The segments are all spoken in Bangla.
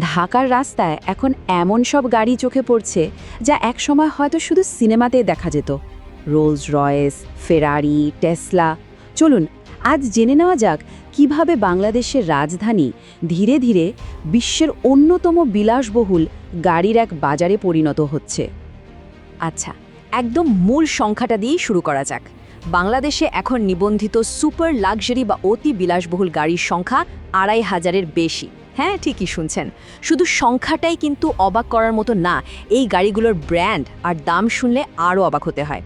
ঢাকার রাস্তায় এখন এমন সব গাড়ি চোখে পড়ছে যা একসময় হয়তো শুধু সিনেমাতে দেখা যেত। রোলস রয়েস ফেরারি টেসলা চলুন, আজ জেনে নেওয়া যাক কীভাবে বাংলাদেশের রাজধানী ধীরে ধীরে বিশ্বের অন্যতম বিলাসবহুল গাড়ির এক বাজারে পরিণত হচ্ছে। আচ্ছা একদম মূল সংখ্যাটা দিয়েই শুরু করা যাক। বাংলাদেশে এখন নিবন্ধিত সুপার লাক্সারি বা অতি বিলাসবহুল গাড়ির সংখ্যা আড়াই হাজারের বেশি। হ্যাঁ ঠিকই শুনছেন। শুধু সংখ্যাটাই কিন্তু অবাক করার মতো না, এই গাড়িগুলোর ব্র্যান্ড আর দাম শুনলে আরও অবাক হতে হয়।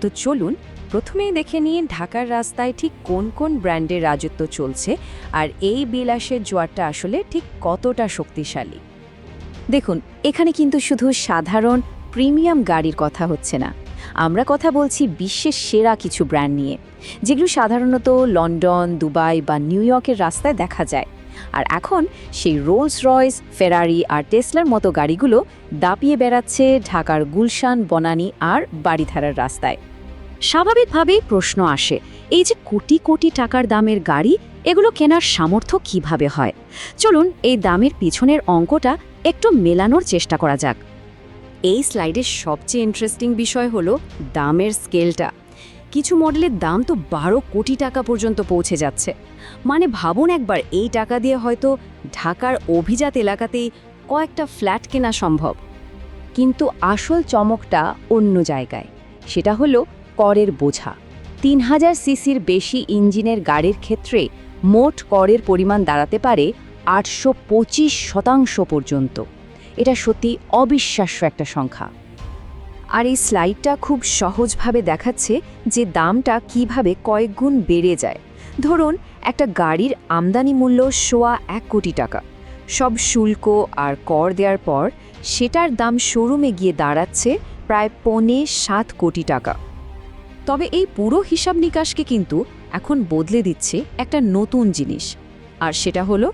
তো চলুন, প্রথমেই দেখে নিয়ে ঢাকার রাস্তায় ঠিক কোন কোন ব্র্যান্ডের রাজত্ব চলছে আর এই বিলাসের জোয়ারটা আসলে ঠিক কতটা শক্তিশালী। দেখুন, এখানে কিন্তু শুধু সাধারণ প্রিমিয়াম গাড়ির কথা হচ্ছে না। আমরা কথা বলছি বিশ্বের সেরা কিছু ব্র্যান্ড নিয়ে, যেগুলো সাধারণত লন্ডন, দুবাই বা নিউ ইয়র্কের রাস্তায় দেখা যায়। আর এখন সেই রোলস রয়েস ফেরারি আর টেসলার মতো গাড়িগুলো দাপিয়ে বেড়াচ্ছে ঢাকার গুলশান, বনানী আর বাড়িধারার রাস্তায়। স্বাভাবিকভাবেই প্রশ্ন আসে, এই যে কোটি কোটি টাকার দামের গাড়ি, এগুলো কেনার সামর্থ্য কীভাবে হয়? চলুন এই দামের পিছনের অঙ্কটা একটু মেলানোর চেষ্টা করা যাক। এই স্লাইডের সবচেয়ে ইন্টারেস্টিং বিষয় হলো দামের স্কেলটা কিছু মডেলের দাম তো বারো কোটি টাকা পর্যন্ত পৌঁছে যাচ্ছে। মানে ভাবুন একবার, এই টাকা দিয়ে হয়তো ঢাকার অভিজাত এলাকাতেই কয়েকটা ফ্ল্যাট কেনা সম্ভব। কিন্তু আসল চমকটা অন্য জায়গায়। সেটা হলো করের বোঝা। তিন হাজার সিসির বেশি ইঞ্জিনের গাড়ির ক্ষেত্রে মোট করের পরিমাণ দাঁড়াতে পারে আটশো পঁচিশ শতাংশ পর্যন্ত। এটা সত্যি অবিশ্বাস্য একটা সংখ্যা। আর এই স্লাইডটা খুব সহজভাবে দেখাচ্ছে যে দামটা কীভাবে কয়েকগুণ বেড়ে যায়। ধরুন, একটা গাড়ির আমদানি মূল্য সোয়া এক কোটি টাকা। সব শুল্ক আর কর দেওয়ার পর সেটার দাম শোরুমে গিয়ে দাঁড়াচ্ছে প্রায় পৌনে সাত কোটি টাকা। তবে এই পুরো হিসাব নিকাশকে কিন্তু এখন বদলে দিচ্ছে একটা নতুন জিনিস, আর সেটা হলো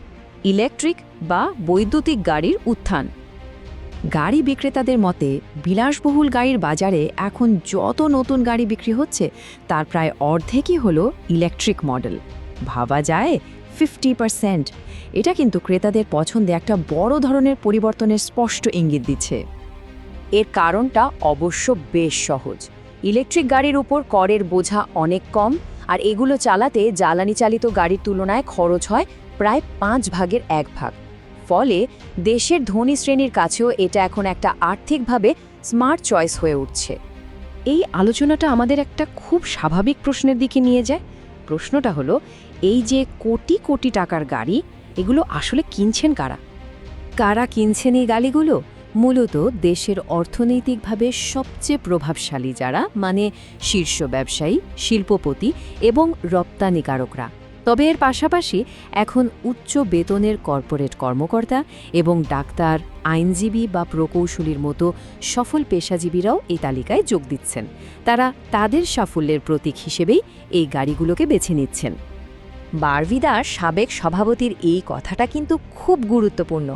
ইলেকট্রিক বা বৈদ্যুতিক গাড়ির উত্থান। গাড়ি বিক্রেতাদের মতে, বিলাসবহুল গাড়ির বাজারে এখন যত নতুন গাড়ি বিক্রি হচ্ছে, তার প্রায় অর্ধেকই হলো ইলেকট্রিক মডেল। ভাবা যায় ফিফটি পারসেন্ট। এটা কিন্তু ক্রেতাদের পছন্দে একটা বড় ধরনের পরিবর্তনের স্পষ্ট ইঙ্গিত দিচ্ছে। এর কারণটা অবশ্য বেশ সহজ। ইলেকট্রিক গাড়ির উপর করের বোঝা অনেক কম, আর এগুলো চালাতে জ্বালানি চালিত গাড়ির তুলনায় খরচ হয় প্রায় পাঁচ ভাগের এক ভাগ। ফলে দেশের ধনী শ্রেণির কাছেও এটা এখন একটা আর্থিকভাবে স্মার্ট চয়েস হয়ে উঠছে। এই আলোচনাটা আমাদের একটা খুব স্বাভাবিক প্রশ্নের দিকে নিয়ে যায়। প্রশ্নটা হলো, এই যে কোটি কোটি টাকার গাড়ি, এগুলো আসলে কিনছেন কারা? কারা কিনছেন এই গাড়িগুলো? মূলত দেশের অর্থনৈতিকভাবে সবচেয়ে প্রভাবশালী যারা মানে শীর্ষ ব্যবসায়ী, শিল্পপতি এবং রপ্তানিকারকরা। তবে এর পাশাপাশি এখন উচ্চ বেতনের কর্পোরেট কর্মকর্তা এবং ডাক্তার, আইনজীবী বা প্রকৌশলীর মতো সফল পেশাজীবীরাও এই তালিকায় যোগ দিচ্ছেন। তারা তাদের সাফল্যের প্রতীক হিসেবেই এই গাড়িগুলোকে বেছে নিচ্ছেন। বারভিদার সাবেক সভাপতির এই কথাটা কিন্তু খুব গুরুত্বপূর্ণ।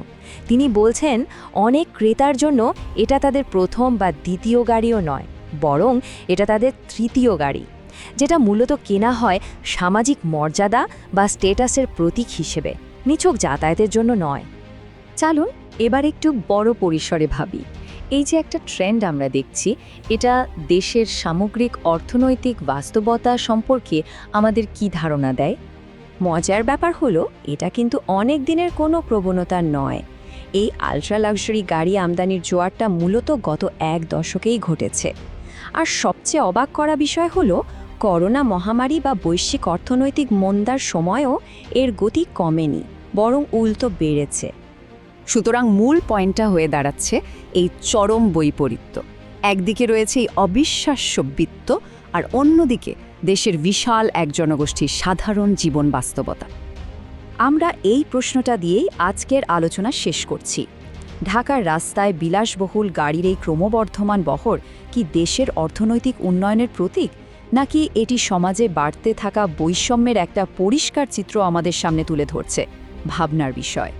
তিনি বলছেন, অনেক ক্রেতার জন্য এটা তাদের প্রথম বা দ্বিতীয় গাড়িও নয়, বরং এটা তাদের তৃতীয় গাড়ি। যেটা মূলত কেনা হয় সামাজিক মর্যাদা বা স্টেটাসের প্রতীক হিসেবে, নিছক যাতায়াতের জন্য নয়। চালুন এবার একটু বড় পরিসরে ভাবি। এই যে একটা ট্রেন্ড আমরা দেখছি, এটা দেশের সামগ্রিক অর্থনৈতিক বাস্তবতা সম্পর্কে আমাদের কি ধারণা দেয়? মজার ব্যাপার হলো, এটা কিন্তু অনেক দিনের কোনো প্রবণতা নয়। এই আলট্রা লাক্সারি গাড়ি আমদানির জোয়ারটা মূলত গত এক দশকেই ঘটেছে। আর সবচেয়ে অবাক করা বিষয় হলো করোনা মহামারী বা বৈশ্বিক অর্থনৈতিক মন্দার সময়ও এর গতি কমেনি, বরং উল্টো বেড়েছে। সুতরাং মূল পয়েন্টটা হয়ে দাঁড়াচ্ছে এই চরম বৈপরীত্য। একদিকে রয়েছে এই অবিশ্বাস্য বৃত্ত আর অন্যদিকে দেশের বিশাল এক জনগোষ্ঠীর সাধারণ জীবন বাস্তবতা। আমরা এই প্রশ্নটা দিয়েই আজকের আলোচনা শেষ করছি। ঢাকার রাস্তায় বিলাসবহুল গাড়ির এই ক্রমবর্ধমান বহর কি দেশের অর্থনৈতিক উন্নয়নের প্রতীক? নাকি এটি সমাজে বাড়তে থাকা বৈষম্যের একটা পরিষ্কার চিত্র আমাদের সামনে তুলে ধরছে, ভাবনার বিষয়।